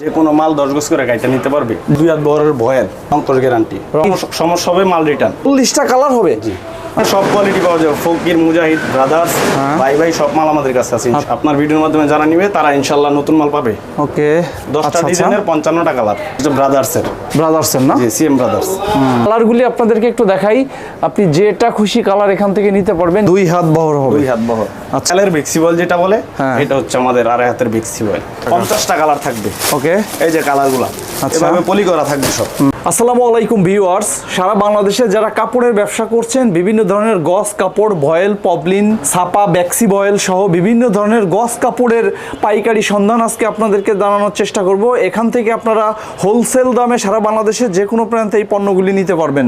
যে কোনো মাল দশ গজ করে নিতে পারবে। দুই হাত বহরের ভয়ের। অঙ্কশ গ্যারান্টি সমস্যা হবে মাল রিটার্ন চল্লিশটা কালার হবে? সব কোয়ালিটি পাওয়া যাবে। ফকির মুজাহিদ ব্রাদার্স ভাই ভাই সব মাল আমাদের কাছে আছে। আপনার ভিডিওর মাধ্যমে যারা নিবে তারা ইনশাল্লাহ নতুন মাল পাবে। ওকে। দশটা আচ্ছা আচ্ছা। ডিজাইনের পঞ্চান্নটা কালার ব্রাদার্সের ব্রাদার্সের না? জি সিএম ব্রাদার্স কালারগুলি আপনাদেরকে একটু দেখাই। আপনি যেটা খুশি কালার এখান থেকে নিতে পারবেন। দুই হাত বহর হবে। দুই হাত বহর। আচ্ছা। চালের বেক্সিবল যেটা বলে হ্যাঁ। এটা হচ্ছে আমাদের আড়াই হাতের বেক্সিবল। পঞ্চাশটা কালার থাকবে। ওকে। এই যে কালারগুলা আচ্ছা। এভাবে পলি করা থাকবে সব। আসসালামু আলাইকুম ভিউয়ার্স। সারা বাংলাদেশে যারা কাপড়ের ব্যবসা করছেন বিভিন্ন ধরনের গস কাপড় ভয়েল পবলিন ছাপা ব্যাক্সি বয়েল সহ বিভিন্ন ধরনের গস কাপড়ের পাইকারি সন্ধান আজকে আপনাদেরকে জানানোর চেষ্টা করব। এখান থেকে আপনারা হোলসেল দামে সারা বাংলাদেশে যে কোনো প্রান্তে এই পণ্যগুলি নিতে পারবেন।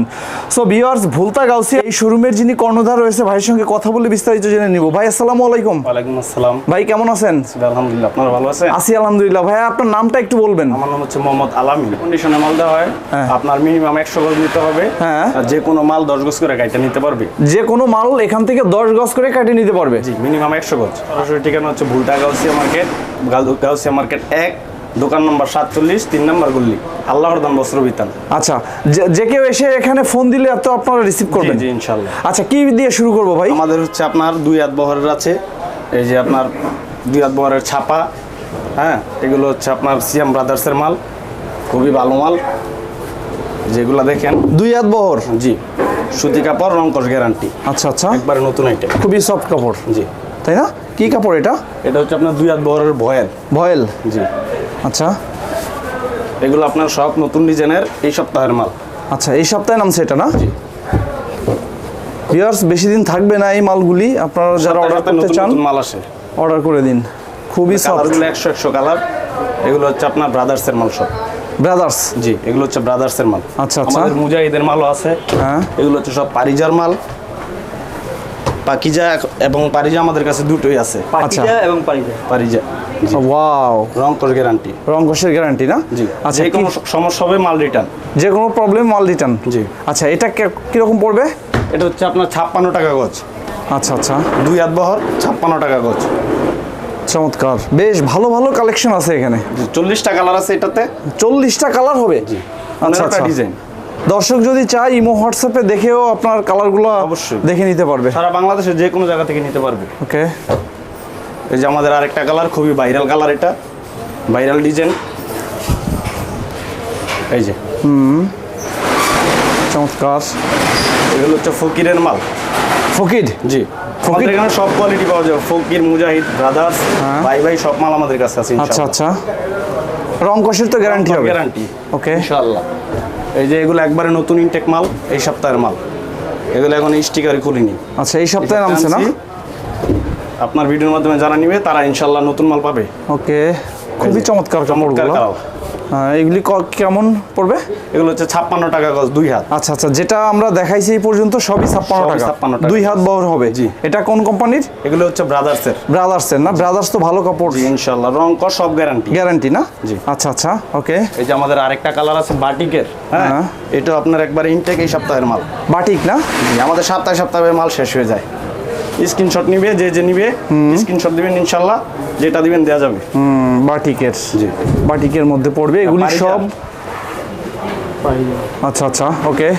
সো ভিউয়ার্স ভুলতা গাউসি এই শোরুমের যিনি কর্ণধার রয়েছে ভাইয়ের সঙ্গে কথা বলে বিস্তারিত জেনে নিব। ভাই আসসালামু আলাইকুম। ওয়ালাইকুম আসসালাম। ভাই কেমন আছেন? আলহামদুলিল্লাহ আপনারা ভালো আছেন? আছি আলহামদুলিল্লাহ। ভাইয়া আপনার নামটা একটু বলবেন। আমার নাম হচ্ছে মোহাম্মদ আলামিন। কন্ডিশনে মাল দেওয়া হয়। হ্যাঁ। আপনার মিনিমাম একশো গজ নিতে হবে। হ্যাঁ। যে কোনো মাল দশ গজ করে গাড়িটা নিতে পারবে। যে কোনো মাল এখান থেকে দশ গজ করে কাটিয়ে নিতে পারবে। জি মিনিমাম একশো গজ। সরাসরি ঠিকানা হচ্ছে ভুলটা গাউসিয়া মার্কেট গাউ- গাউসিয়া মার্কেট এক দোকান নম্বর সাতচল্লিশ তিন নম্বর গুল্লি আল্লাহর দাম বস্ত্র বিতান। আচ্ছা যে- যে কেউ এসে এখানে ফোন দিলে তো আপনারা রিসিভ করবেন। জি ইনশাল্লাহ আচ্ছা কি দিয়ে শুরু করব ভাই? আমাদের হচ্ছে আপনার দুই হাত বহরের আছে এই যে আপনার দুই হাত বহরের ছাপা হ্যাঁ? এগুলো হচ্ছে আপনার সিএম ব্রাদার্সের মাল খুবই ভালো মাল যেগুলো দেখেন। দুই হাত বহর? জি সুতি কাপড় রংকশ গ্যারান্টি। আচ্ছা আচ্ছা। একবারে নতুন আইটেম খুবই সফট কাপড়। জি। তাই না? কি কাপড় এটা? এটা হচ্ছে আপনার দুই হাত বহরের ভয়েল। ভয়েল। জি। আচ্ছা। এগুলো আপনার সব নতুন ডিজাইনের এই সপ্তাহের মাল। আচ্ছা এই সপ্তাহে নামছে এটা না? ভিউয়ার্স বেশি দিন থাকবে না এই মালগুলি। আপনারা যারা অর্ডার করতে চান মাল আসে। অর্ডার করে দিন। খুবই সফট কালারগুলো একশো একশো কালার এগুলো হচ্ছে আপনার ব্রাদার্সের মাল সব। ব্রাদার্স জি এগুলো হচ্ছে ব্রাদার্সের মাল। আচ্ছা, আচ্ছা। আমাদের মুজাহিদের মালও আছে। হ্যাঁ। এগুলো হচ্ছে সব পারিজার মাল। পাকিজা এবং পারিজা আমাদের কাছে দুটোই আছে। আচ্ছা। এবং পারিজা। পারিজা। ওয়াও রং গ্যারান্টি রং গ্যারান্টি না? জি। আচ্ছা কোনো সমস্যা হবে মাল রিটার্ন যে কোনো প্রবলেম মাল রিটার্ন জি। আচ্ছা এটা কীরকম পড়বে? এটা হচ্ছে আপনার ছাপ্পান্ন টাকা গজ। আচ্ছা আচ্ছা। দুই হাত বহর ছাপ্পান্ন টাকা গজ। চমৎকার। বেশ ভালো ভালো কালেকশন আছে এখানে। চল্লিশটা কালার আছে এটাতে। চল্লিশটা কালার হবে? আচ্ছা পনেরোটা আচ্ছা। ডিজাইন দর্শক যদি চায় ইমো হোয়াটসঅ্যাপে দেখেও আপনার কালারগুলো অবশ্যই। দেখে নিতে পারবে। সারা বাংলাদেশের যে কোনো জায়গা থেকে নিতে পারবে। ওকে এই যে আমাদের আরেকটা কালার খুবই ভাইরাল কালার এটা। ভাইরাল ডিজাইন এই যে। হুম। চমৎকার। এগুলো হচ্ছে ফকিরের মাল। ফকির? জি। আমাদের এখানে সব কোয়ালিটি পাওয়া যাবে। ফকির মুজাহিদ ব্রাদার্স হ্যাঁ। ভাই ভাই সব মাল আমাদের কাছে আছে আচ্ছা আচ্ছা। রং কষের তো গ্যারান্টি হবে। গ্যারান্টি ওকে ইনশাআল্লাহ। এই যে এগুলো একবারে নতুন ইনটেক মাল এই সপ্তাহের মাল। এগুলো এখন স্টিকার খুলিনি। আচ্ছা এই সপ্তাহে নামছে না। আপনার ভিডিওর মাধ্যমে যারা নিবে তারা ইনশাআল্লাহ নতুন মাল পাবে। ওকে খুবই চমৎকার চমৎকার কালার। হ্যাঁ, এগুলি কেমন পড়বে? এগুলো হচ্ছে ছাপ্পান্ন টাকা গজ দুই হাত। আচ্ছা আচ্ছা যেটা আমরা দেখাইছি এই পর্যন্ত সবই ছাপ্পান্ন টাকা। 56 টাকা। দুই হাত বহর হবে। জি। এটা কোন কোম্পানির? এগুলো হচ্ছে ব্রাদার্সের। ব্রাদার্সের না? ব্রাদার্স তো ভালো কাপড়। জি ইনশাআল্লাহ রং কর সব গ্যারান্টি গ্যারান্টি না? জি। আচ্ছা আচ্ছা ওকে। এই যে আমাদের আরেকটা কালার আছে বাটিকের হ্যাঁ? হ্যাঁ। এটা আপনার একবার ইনটেক এই সপ্তাহের মাল। বাটিক না? আমাদের সপ্তাহে সপ্তাহে মাল শেষ হয়ে যায়। স্ক্রিনশট নিবে যে যে নিবে স্ক্রিনশট দিবেন ইনশাল্লাহ যেটা দিবেন দেওয়া যাবে। হুম, বাটিকের। জি। বাটিকের মধ্যে পড়বে এগুলি। সব আচ্ছা আচ্ছা ওকে।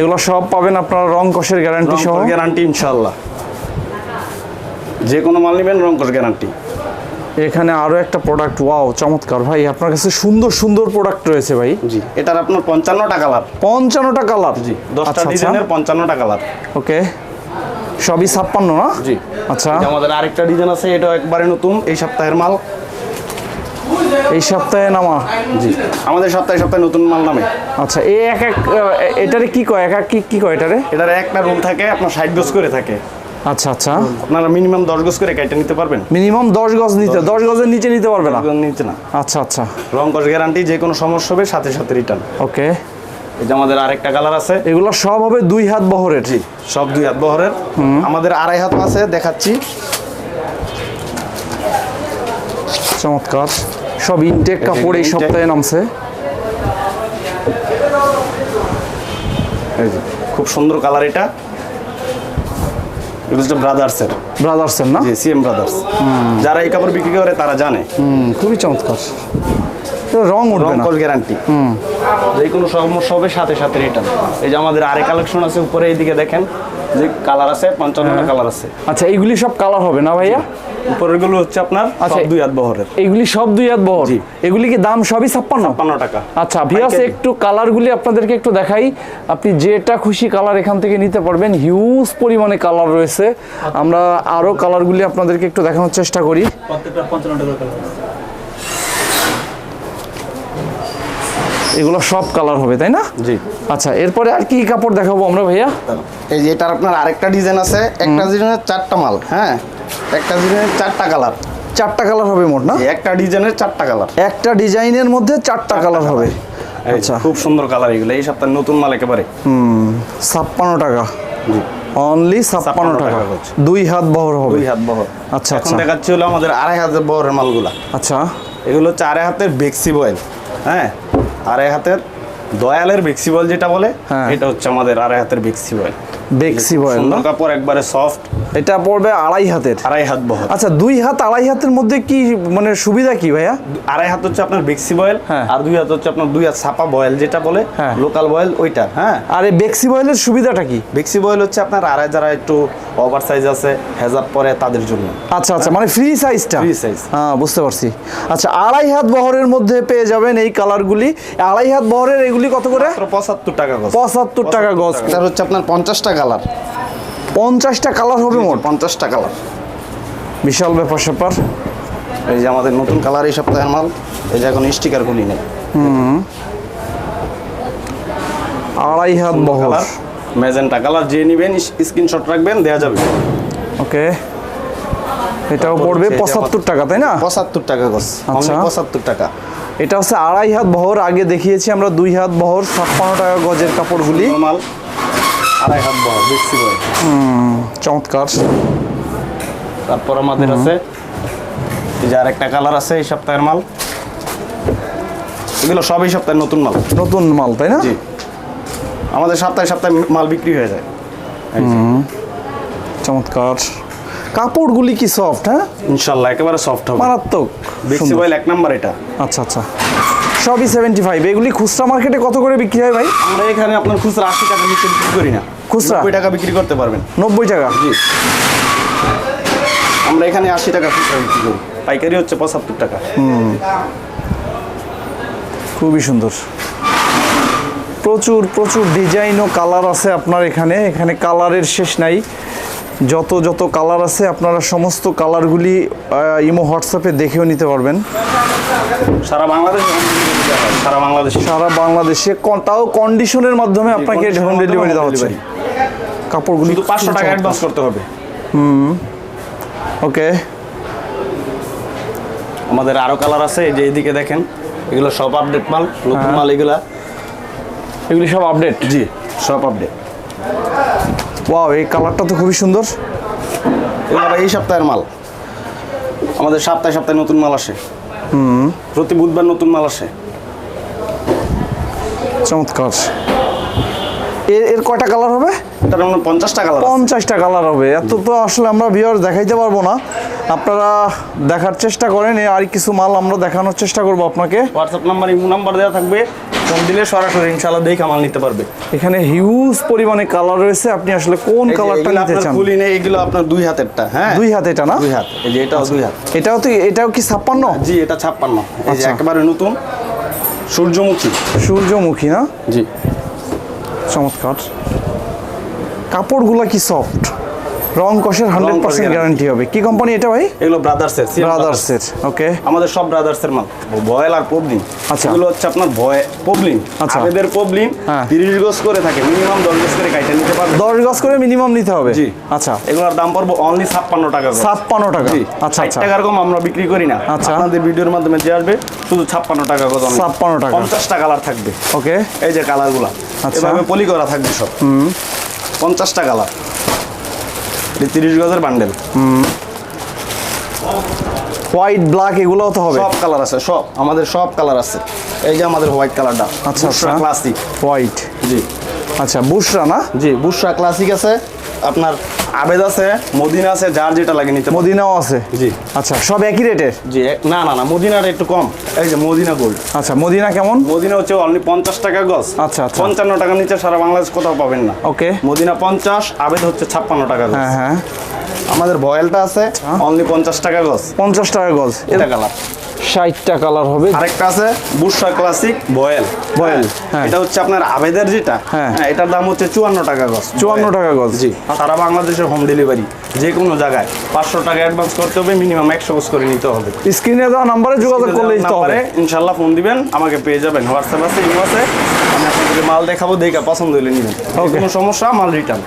এগুলো সব পাবেন আপনার রং কষের গ্যারান্টি সহ। গ্যারান্টি ইনশাল্লাহ। যে কোনো মাল নেবেন রং কস গ্যারান্টি এখানে আরও একটা প্রোডাক্ট ওয়াও চমৎকার। ভাই আপনার কাছে সুন্দর সুন্দর প্রোডাক্ট রয়েছে ভাই। জি এটার আপনার পঞ্চান্নটা কালার পঞ্চান্নটা কালার জি দশটা আচ্ছা আচ্ছা। ডিজাইনের পঞ্চান্নটা কালার ওকে। সবই ছাপ্পান্ন না? জি। আচ্ছা। আমাদের আরেকটা ডিজাইন আছে এটা একবারে নতুন এই সপ্তাহের মাল। এই সপ্তাহে নামা? জি। আমাদের সপ্তাহে সপ্তাহে নতুন মাল নামে। আচ্ছা এই এক এক এটারে কি কয়? এক এক কি কি কয় এটারে? এটার একটা রুম থাকে আপনার ষাট গজ করে থাকে। আচ্ছা আচ্ছা। আপনারা মিনিমাম দশ গজ করে কেটে নিতে পারবেন। মিনিমাম দশ গজ নিতে দশ গজের নিচে নিতে পারবে না? নিতে না। আচ্ছা আচ্ছা। রং কস গ্যারান্টি যে কোনো সমস্যা হবে সাথে সাথে রিটার্ন ওকে যে আমাদের আরেকটা কালার আছে। এগুলো সব হবে দুই হাত বহরের। জি সব দুই হাত বহরের। আমাদের আড়াই হাত আছে দেখাচ্ছি। চমৎকার। সব ইনটেক কাপড় এই। সপ্তাহে নামছে। খুব সুন্দর কালার এটা। এটা হচ্ছে ব্রাদার্সের। ব্রাদার্সের না? জি সিএম ব্রাদার্স যারা এই কাপড় বিক্রি করে তারা জানে। হুম, খুবই চমৎকার। তো রং উঠবে না। গ্যারান্টি যে কোনো সমস্যা হবে সাথে সাথে রিটার্ন এই যে আমাদের আরে কালেকশন আছে উপরে এইদিকে দেখেন যে কালার আছে পঞ্চান্নটা কালার আছে। আচ্ছা এইগুলি সব কালার হবে না ভাইয়া? উপরেরগুলো হচ্ছে আপনার আচ্ছা। দুই হাত বহরের। এইগুলি সব দুই হাত বহর? এগুলি কি দাম সবই ছাপ্পান্ন? ছাপ্পান্ন টাকা। আচ্ছা ভিয়াস। একটু কালারগুলি আপনাদেরকে একটু দেখাই। আপনি যেটা খুশি কালার এখান থেকে নিতে পারবেন। হিউজ পরিমাণে কালার রয়েছে। আমরা আরও কালারগুলি আপনাদেরকে একটু দেখানোর চেষ্টা করি। প্রত্যেকটা পঞ্চান্ন টাকা এগুলো সব কালার হবে তাই না? জি। আচ্ছা এরপরে আর কি কাপড় দেখাবো আমরা ভাইয়া? এই যে এটার আপনার আরেকটা ডিজাইন আছে একটা ডিজাইনের চারটা মাল হ্যাঁ? একটা ডিজাইনের চারটা কালার চারটা কালার হবে মোট না? একটা ডিজাইনের চারটা কালার একটা ডিজাইনের মধ্যে চারটা কালার হবে। আচ্ছা। খুব সুন্দর কালার এগুলো এই সপ্তাহে নতুন মাল একেবারে। হুম ছাপ্পান্ন টাকা। জি। অনলি ছাপ্পান্ন 56 টাকা। দুই হাত বহর হবে। দুই হাত বহর। আচ্ছা, এখন আচ্ছা। দেখাচ্ছি হলো আমাদের আড়াই হাতের বহরের মালগুলা। আচ্ছা। এগুলো হচ্ছে আড়াই হাতের বেক্সি বয়েল হ্যাঁ? আড়াই হাতের দয়ালের ভিক্সিবল যেটা বলে হ্যাঁ। এটা হচ্ছে আমাদের আড়াই হাতের ভিক্সিবল বেক্সি বয়েল কাপড় একবারে সফট এটা পড়বে আড়াই হাতের। আড়াই হাত বহর। আচ্ছা দুই হাত আড়াই হাতের মধ্যে কি মানে সুবিধা কি ভাইয়া? আড়াই হাত হচ্ছে আপনার বেক্সি বয়েল হ্যাঁ। আর দুই হাত হচ্ছে আপনার দুই হাত ছাপা বয়েল যেটা বলে হ্যাঁ। লোকাল বয়েল ওইটা হ্যাঁ? আর এই বেক্সি বয়েলের সুবিধাটা কি? বেক্সি বয়েল হচ্ছে আপনার আড়াই যারা একটু ওভার সাইজ আছে হেজাব পরে তাদের জন্য। আচ্ছা আচ্ছা মানে ফ্রি সাইজটা Free size। হ্যাঁ বুঝতে পারছি। আচ্ছা আড়াই হাত বহরের মধ্যে পেয়ে যাবেন এই কালারগুলি। আড়াই হাত বহরের এগুলি কত করে? পঁচাত্তর টাকা গজ। পঁচাত্তর টাকা গজ। এটার হচ্ছে আপনার পঞ্চাশটা কালার? পঞ্চাশটা কালার হবে মোট? পঞ্চাশটা কালার। বিশাল ব্যাপার স্যাপার। এই যে আমাদের নতুন কালার এই সপ্তাহের মাল এই যে এখন স্টিকার গুলি নেই। আড়াই হাত বহর। কালার। ম্যাজেন্টা কালার যে নিবেন স্ক্রিনশট রাখবেন দেওয়া যাবে। ওকে। এটাও পড়বে পঁচাত্তর টাকা তাই না? পঁচাত্তর টাকা গজ আচ্ছা। পঁচাত্তর টাকা। এটা হচ্ছে আড়াই হাত বহর আগে দেখিয়েছি আমরা দুই হাত বহর ছাপ্পান্ন টাকা গজের কাপড়গুলি। মাল। আড়াই হাত বহর চমৎকার। তারপর আমাদের আছে এই যে আরেকটা কালার আছে এই সপ্তাহের মাল। এগুলো সব এই সপ্তাহের নতুন মাল। নতুন মাল তাই না? জি। আমাদের সপ্তাহে সপ্তাহে মাল বিক্রি হয়ে যায়। চমৎকার। কাপড়গুলি কি সফট হ্যাঁ? ইনশাল্লাহ একেবারে সফট হবে। মারাত্মক। বেক্সি এক নাম্বার এটা। আচ্ছা আচ্ছা। সবই সেভেন্টি ফাইভ এগুলি খুচরা মার্কেটে কত করে বিক্রি হয় ভাই? আমরা এখানে আপনার খুচরা আশি টাকা বিক্রি করি না। খুচরা? নব্বই টাকা বিক্রি করতে পারবেন। নব্বই টাকা? জি। আমরা এখানে আশি টাকা খুচরা বিক্রি করি। পাইকারি হচ্ছে পঁচাত্তর টাকা। হুম। খুবই সুন্দর। প্রচুর প্রচুর ডিজাইন ও কালার আছে আপনার এখানে। এখানে কালারের শেষ নাই। যত যত কালার আছে আপনারা সমস্ত কালারগুলি ইমো হোয়াটসঅ্যাপে দেখেও নিতে পারবেন। সারা বাংলাদেশ? সারা বাংলাদেশে? সারা বাংলাদেশে তাও কন্ডিশনের মাধ্যমে আপনাকে হোম ডেলিভারি দেওয়া হচ্ছে। কাপড়গুলি পাঁচশো টাকা অ্যাডভান্স করতে হবে। হুম। ওকে। আমাদের আরও কালার আছে এই যে এইদিকে দেখেন এগুলো সব আপডেট মাল নতুন মাল এগুলা। এগুলি সব আপডেট জি সব আপডেট ওয়াও এই কালারটা তো খুবই সুন্দর। এগুলো এই সপ্তাহের মাল। আমাদের সপ্তাহে সপ্তাহে নতুন মাল আসে। হুম। প্রতি বুধবার নতুন মাল আসে। চমৎকার। এর এর কয়টা কালার হবে? তার মানে পঞ্চাশটা কালার পঞ্চাশটা কালার হবে। এত তো আসলে আমরা ভিওর দেখাইতে পারব না। আপনারা দেখার চেষ্টা করেন আর কিছু মাল আমরা দেখানোর চেষ্টা করব আপনাকে। হোয়াটসঅ্যাপ নাম্বার ইমো নাম্বার দেওয়া থাকবে। ফোন দিলে সরাসরি ইনশাল্লাহ দেখে মাল নিতে পারবে। এখানে হিউজ পরিমাণে কালার রয়েছে। আপনি আসলে কোন কালারটা নিতে চান? খুলি নেই এগুলো আপনার দুই হাতেরটা হ্যাঁ? দুই হাত এটা না? দুই হাত এই যে এটাও দুই হাত। এটাও তো এটাও কি ছাপ্পান্ন? জি এটা ছাপ্পান্ন। এই যে আচ্ছা। একেবারে নতুন সূর্যমুখী। সূর্যমুখী না? জি। চমৎকার। কাপড়গুলো কি সফট রং কষের হান্ড্রেড পার্সেন্ট গ্যারান্টি হবে। কি কোম্পানি এটা ভাই? এগুলো ব্রাদার্সের ব্রাদার্সের ওকে আমাদের সব ব্রাদার্সের মাল। ভয়েল আর পবলিন আচ্ছা। এগুলো হচ্ছে আপনার ভয় পবলিন আচ্ছা। আবেদের পবলিন হ্যাঁ। তিরিশ গজ করে থাকে। মিনিমাম দশ গজ করে কাইটা নিতে পারবে। দশ গজ করে মিনিমাম নিতে হবে। জি। আচ্ছা। এগুলোর দাম পড়ব অনলি ছাপ্পান্ন টাকা ছাপ্পান্ন টাকা। জি। আচ্ছা আচ্ছা। টাকার কম আমরা বিক্রি করি না। আচ্ছা। আপনাদের ভিডিওর মাধ্যমে যে আসবে শুধু ছাপ্পান্ন টাকা only। 56 টাকা। পঞ্চাশটা কালার থাকবে। ওকে এই যে কালারগুলা আচ্ছা। পলি করা থাকবে সব। পঞ্চাশটা কালার তিরিশ গজের বান্ডেল হোয়াইট ব্ল্যাক এগুলোও তো হবে। সব কালার আছে সব। আমাদের সব কালার আছে। এই যে আমাদের হোয়াইট কালারটা আচ্ছা, আচ্ছা। ক্লাসিক হোয়াইট জি। আচ্ছা বুশরা না? জি বুসরা ক্লাসিক আছে। আপনার আবেদ আছে মদিনা আছে যার যেটা লাগে নিতে মদিনাও আছে? জি। আচ্ছা সব একই রেটের? জি না না না মদিনাটা একটু কম। এই যে মদিনা গোল্ড আচ্ছা মদিনা কেমন? মদিনা হচ্ছে অনলি পঞ্চাশ টাকা গজ। আচ্ছা, আচ্ছা। পঞ্চান্ন টাকা নিচে সারা বাংলাদেশ কোথাও পাবেন না। ওকে। মদিনা পঞ্চাশ আবেদ হচ্ছে ছাপ্পান্ন টাকা হ্যাঁ হ্যাঁ। আমাদের ভয়েলটা আছে অনলি পঞ্চাশ টাকা গজ। পঞ্চাশ টাকা গজ। এটা কালার ষাটটা কালার হবে। আরেকটা আছে বুসরা ক্লাসিক বয়েল। বয়েল, হ্যাঁ। এটা হচ্ছে আপনার আবেদের যেটা হ্যাঁ। হ্যাঁ এটার দাম হচ্ছে চুয়ান্ন টাকা গজ। 54 টাকা গজ। জি সারা বাংলাদেশের হোম ডেলিভারি যে কোনো জায়গায়। পাঁচশো টাকা অ্যাডভান্স করতে হবে মিনিমাম একশো গজ করে নিতে হবে। স্ক্রিনে দেওয়া নাম্বারে যোগাযোগ করলেই তো হবে। নাম্বারে ইনশাল্লাহ ফোন দিবেন আমাকে পেয়ে যাবেন। হোয়াটসঅ্যাপ আছে ইমো আছে আমি আপনাদের মাল দেখাবো দেখে পছন্দ হলে নিবেন। কোনো সমস্যা মাল রিটার্ন